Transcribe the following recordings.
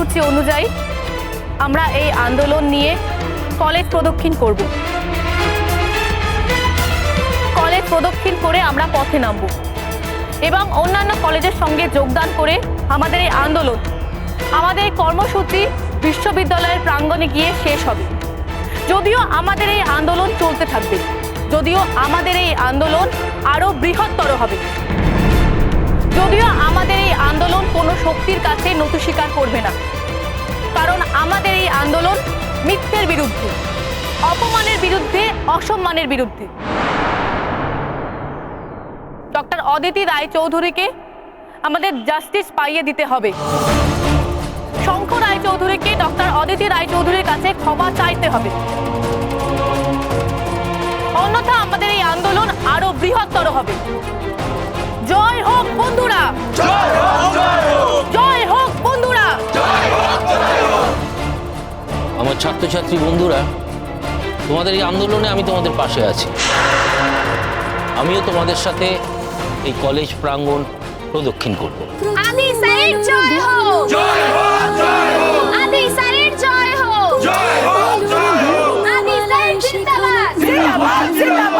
কর্মসূচি অনুযায়ী আমরা এই আন্দোলন নিয়ে কলেজ প্রদক্ষিণ করব। কলেজ প্রদক্ষিণ করে আমরা পথে নামব এবং অন্যান্য কলেজের সঙ্গে যোগদান করে আমাদের এই আন্দোলন, আমাদের এই কর্মসূচি বিশ্ববিদ্যালয়ের প্রাঙ্গণে গিয়ে শেষ হবে। যদিও আমাদের এই আন্দোলন চলতে থাকবে, যদিও আমাদের এই আন্দোলন আরও বৃহত্তর হবে। যদিও আমাদের এই আন্দোলন কোনো শক্তির কাছে নতু স্বীকার করবে না। কারণ আমাদের এই আন্দোলন মিথ্যের বিরুদ্ধে, অপমানের বিরুদ্ধে, অসম্মানের বিরুদ্ধে। ডক্টর অদিতি রায় চৌধুরীকে আমাদের জাস্টিস পাইয়ে দিতে হবে। শঙ্খ রায় চৌধুরীকে ডক্টর অদিতি রায় চৌধুরীর কাছে ক্ষমা চাইতে হবে। অন্যথা আমাদের এই আন্দোলন আরও বৃহত্তর হবে। জয় হোক বন্ধুরা। জয় হোক বন্ধুরা। আমার ছাত্রছাত্রী বন্ধুরা তোমাদের এই আন্দোলনে আমি তোমাদের পাশে আছি। আমিও তোমাদের সাথে এই কলেজ প্রাঙ্গণ প্রদক্ষিণ করব। আদি স্যারের জয় হোক। আদি স্যারের জয় হোক। আদি স্যার জিন্দাবাদ। আদি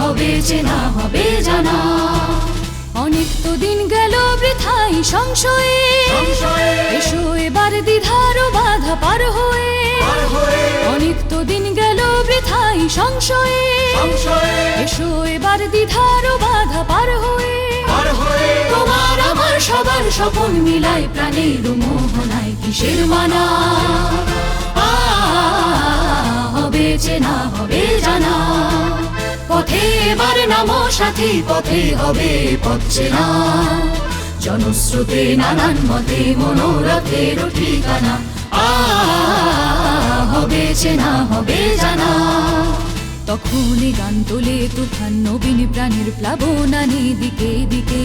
হবে চেনা হবে জানা অনেক তো দিন গেল বৃথাই সংশয়ে। এসো এবার দ্বিধার বাধা পার হয়ে। অনেক তো দিন গেল বৃথাই সংশয়ে। এসো এবার দ্বিধার বাধা পার হয়ে। তোমার আমার সবার স্বপন মিলাই প্রাণের মোহনায় কিসের মানা? আ, চেনা হবে জানা। পথে এবার নামো সাথী, পথে হবে পথ চেনা। জনস্রোতে নানান মতে মনোরথের ঠিকানা। হবে চেনা, হবে জানা। তখন গান তোলে তুফান, নবীন প্রাণের প্লাবনানি দিকে দিকে।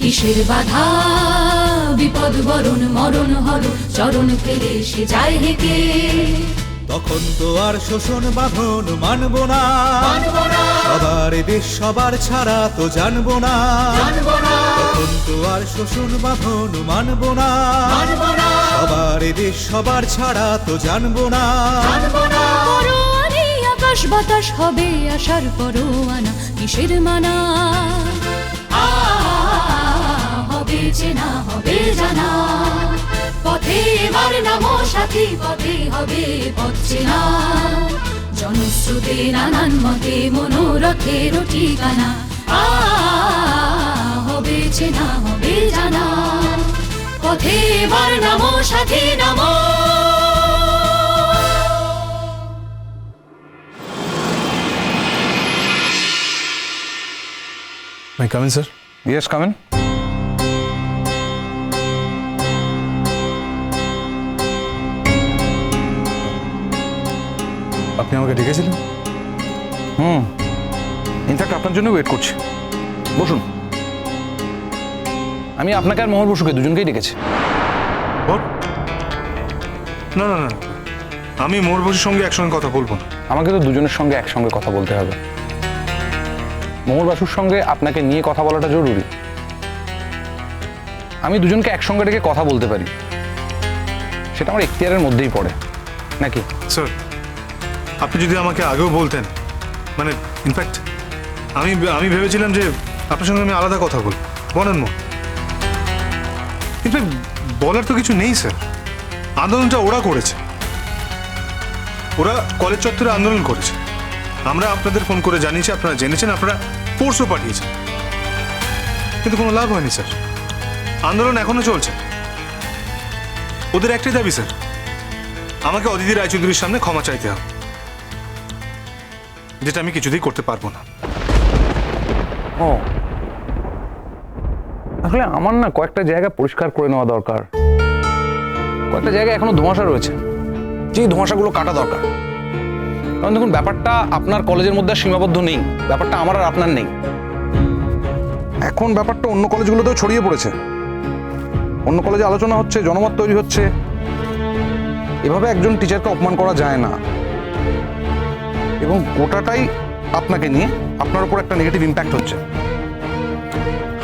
কিসের বাধা? বিপদ বরণ মরণ হর চরণ ফেলে সে যায় হেঁটে তখন তো আর শোষণ বাঁধন মানব না। সবার দেশ সবার ছাড়া তো জানব না। তখন তো আর শোষণ বাঁধন মানব না। সবার দেশ সবার ছাড়া তো জানব না। আকাশ বাতাস হবে আসার পরোয়ানা কিসের মানা? জানা। পথে এবার নামো সাথী পথে হবে পথ চেনা। জনশ্রুতে নানান মতে মনোরথের ঠিকানা আ হবে চেনা হবে জানা। পথে এবার নামো সাথী নামো। May I come in sir yes come in আপনি আমাকে ডেকেছিলেন? হুম। ইনফ্যাক্ট আপনার জন্য ওয়েট করছি। বসুন। আমি আপনাকে আর মোহর বসুকে দুজনকেই ডেকেছি। না না না আমি মোর বসুর সঙ্গে একসঙ্গে কথা বলব না। আমাকে তো দুজনের সঙ্গে একসঙ্গে কথা বলতে হবে। মোহর বাসুর সঙ্গে আপনাকে নিয়ে কথা বলাটা জরুরি। আমি দুজনকে একসঙ্গে ডেকে কথা বলতে পারি। সেটা আমার এখতিয়ারের মধ্যেই পড়ে। নাকি? স্যার আপনি যদি আমাকে আগেও বলতেন মানে ইনফ্যাক্ট আমি আমি ভেবেছিলাম যে আপনার সঙ্গে আমি আলাদা কথা বলব। বলেন মো। ইনফ্যাক্ট বলার তো কিছু নেই স্যার আন্দোলনটা ওরা করেছে। ওরা কলেজ চত্বরে আন্দোলন করেছে। আমরা আপনাদের ফোন করে জানিয়েছি, আপনারা জেনেছেন, আপনারা ফোর্সও পাঠিয়েছেন। কিন্তু কোনো লাভ হয়নি স্যার আন্দোলন এখনও চলছে। ওদের একটাই দাবি স্যার আমাকে অদিতি রায়চৌধুরীর সামনে ক্ষমা চাইতে হবে। যেটা আমি কিছুতেই করতে পারব না। ও। আসলে আমার না কয়েকটা জায়গা পরিষ্কার করে নেওয়া দরকার। কয়েকটা জায়গায় এখনও ধোঁয়াশা রয়েছে। যে ধোঁয়াশাগুলো কাটা দরকার। কারণ দেখুন ব্যাপারটা আপনার কলেজের মধ্যে আর সীমাবদ্ধ নেই। ব্যাপারটা আমার আর আপনার নেই। এখন ব্যাপারটা অন্য কলেজগুলোতেও ছড়িয়ে পড়েছে। অন্য কলেজে আলোচনা হচ্ছে জনমত তৈরি হচ্ছে। এভাবে একজন টিচারকে অপমান করা যায় না। এবং গোটাটাই আপনাকে নিয়ে আপনার উপর একটা নেগেটিভ ইম্প্যাক্ট হচ্ছে।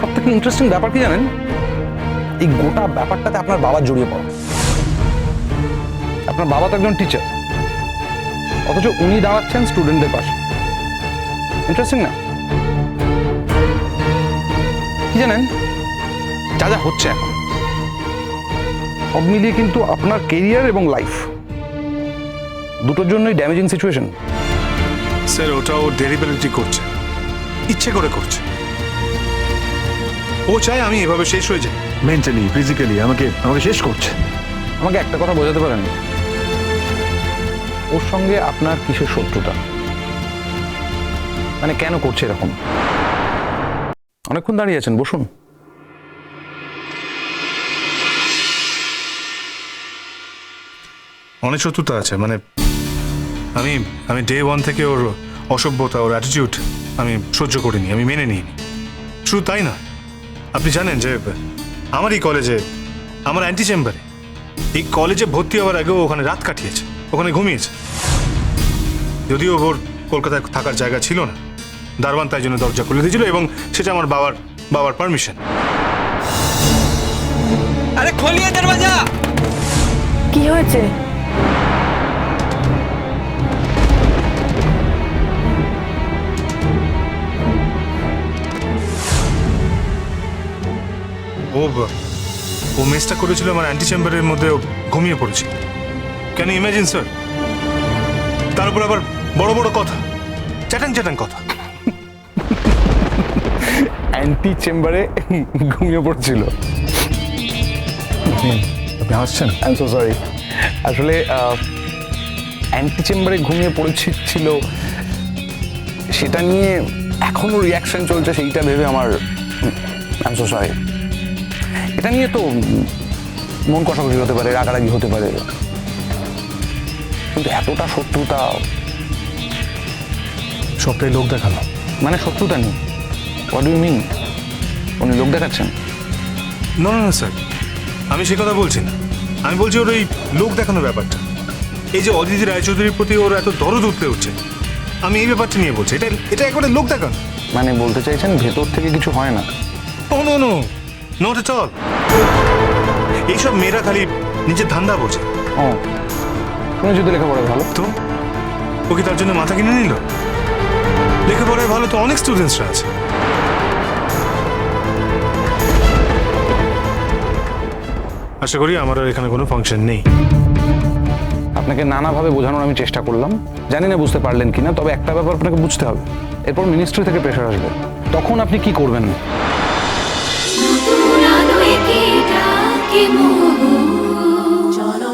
সব থেকে ইন্টারেস্টিং ব্যাপার কি জানেন? এই গোটা ব্যাপারটাতে আপনার বাবা জড়িয়ে পড়া। আপনার বাবা তো একজন টিচার অথচ উনি দাঁড়াচ্ছেন স্টুডেন্টদের পাশে। ইন্টারেস্টিং না? কি জানেন? যা যা হচ্ছে এখন। সব মিলিয়ে কিন্তু আপনার কেরিয়ার এবং লাইফ দুটোর জন্যই ড্যামেজিং সিচুয়েশন স্যার ওটা ও ডেলিভারিটি করছে। ইচ্ছে করে করছে। ও চায় আমি এভাবে শেষ হয়ে যাই। মেন্টালি ফিজিক্যালি আমাকে আমাকে শেষ করছে। আমাকে একটা কথা বোঝাতে পারেন? ওর সঙ্গে আপনার কিসের শত্রুতা? মানে কেন করছে এরকম? অনেকক্ষণ দাঁড়িয়ে আছেন বসুন। অনেক শত্রুতা আছে মানে আমি আমি ডে ওয়ান থেকে ওর অসভ্যতা ওর অ্যাটিটিউড আমি সহ্য করিনি আমি মেনে নিইনি। শুধু তাই না আপনি জানেন যে আমার এই কলেজে আমার অ্যান্টি চেম্বারে এই কলেজে ভর্তি হওয়ার আগেও ওখানে রাত কাটিয়েছে ওখানে ঘুমিয়েছে। যদিও ওর কলকাতায় থাকার জায়গা ছিল না দারবান তাই জন্য দরজা খুলে দিয়েছিল এবং সেটা আমার বাবার বাবার পারমিশন আরে দরজা! কি হয়েছে? ও ও মেসটা করেছিল আমার অ্যান্টি চেম্বারের মধ্যে ও ঘুমিয়ে পড়েছিল। কেন ইমাজিন স্যার তার উপর আবার বড় বড় কথা চ্যাটাং চ্যাটাং কথা। অ্যান্টি চেম্বারে ঘুমিয়ে পড়ছিল। আপনি হাসছেন? আই এম সো সরি আসলে অ্যান্টি চেম্বারে ঘুমিয়ে পড়েছিল সেটা নিয়ে এখনও রিয়াকশন চলছে সেইটা ভেবে আমার আই এম সো সরি এটা নিয়ে তো মন কষাকষি হতে পারে রাগারাগি হতে পারে। কিন্তু এতটা শত্রুতা সবটাই লোক দেখানো মানে শত্রুতা নেই। হোয়াট ইউ মিন উনি লোক দেখাচ্ছেন? না না স্যার আমি সে কথা বলছি না। আমি বলছি ওর ওই লোক দেখানো ব্যাপারটা। এই যে অদিতি রায়চৌধুরীর প্রতি ওর এত দরদ উঠতে উঠছে আমি এই ব্যাপারটা নিয়ে বলছি। এটা এটা একবারে লোক দেখানো। মানে বলতে চাইছেন ভেতর থেকে কিছু হয় না? No no not at all এইসব মেয়েরা খালি নিজের ধান্দা বোঝে। ও। শুনে যদি লেখাপড়া ভালো। তো? ও কি তার জন্য মাথা কিনে নিল? লেখাপড়ায় ভালো তো অনেক স্টুডেন্টসরা আছে। আশা করি আমার আর এখানে কোনো ফাংশন নেই। আপনাকে নানাভাবে বোঝানোর আমি চেষ্টা করলাম। জানি না বুঝতে পারলেন কিনা তবে একটা ব্যাপার আপনাকে বুঝতে হবে। এরপর মিনিস্ট্রি থেকে প্রেশার আসবে। তখন আপনি কি করবেন?